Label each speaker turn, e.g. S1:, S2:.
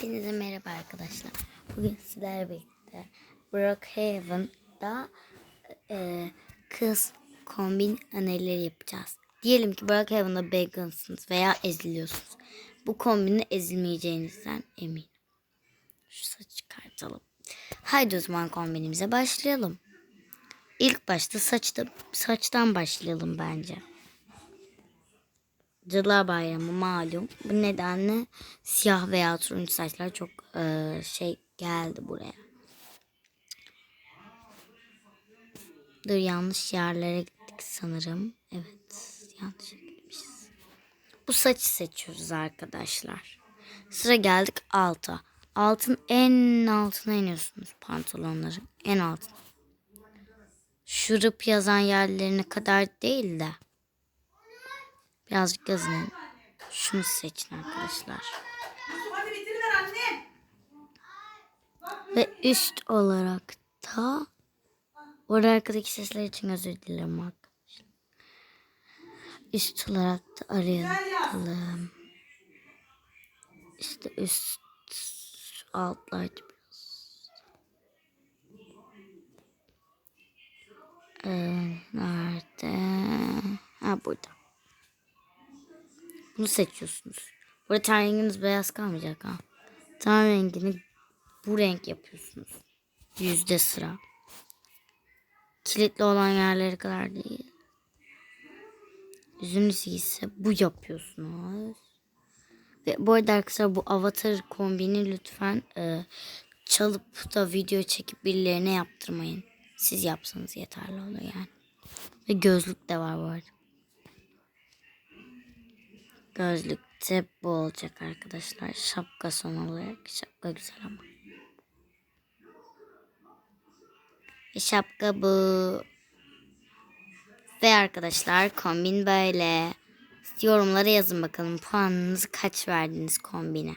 S1: Hepinize merhaba arkadaşlar. Bugün sizlerle birlikte Brookhaven'da e, kız kombin analileri yapacağız. Diyelim ki Brookhaven'da bacon'sınız veya eziliyorsunuz. Bu kombini ezilmeyeceğinizden eminim. Şu saçı çıkartalım. Haydi o zaman kombinimize başlayalım. İlk başta saçta, saçtan başlayalım bence. Cadılar Bayramı malum. Bu nedenle siyah veya turuncu saçlar çok e, şey geldi buraya. Dur yanlış yerlere gittik sanırım. Evet yanlış gitmişiz. Bu saçı seçiyoruz arkadaşlar. Sıra geldik alta. Altın en altına iniyorsunuz pantolonların. En altına. Şurup yazan yerlerine kadar değil de. Birazcık yazın. Şunu seçin arkadaşlar. Ve üst olarak da orada arkadaki sesler için özür dilerim arkadaşlar. Üst olarak da arayalım. İşte üst biraz. Ee, nerede? Ha burada. Bunu seçiyorsunuz. Burada ten renginiz beyaz kalmayacak ha. Ten rengini bu renk yapıyorsunuz. Yüzde sıra. Kilitli olan yerlere kadar değil. Yüzünüz ise bu yapıyorsunuz. Ve bu arada arkadaşlar bu avatar kombini lütfen e, çalıp da video çekip birilerine yaptırmayın. Siz yapsanız yeterli olur yani. Ve gözlük de var bu arada. Gözlükte bu olacak arkadaşlar. Şapka son olarak. Şapka güzel ama. Şapka bu. Ve arkadaşlar kombin böyle. Yorumlara yazın bakalım puanınızı kaç verdiniz kombine.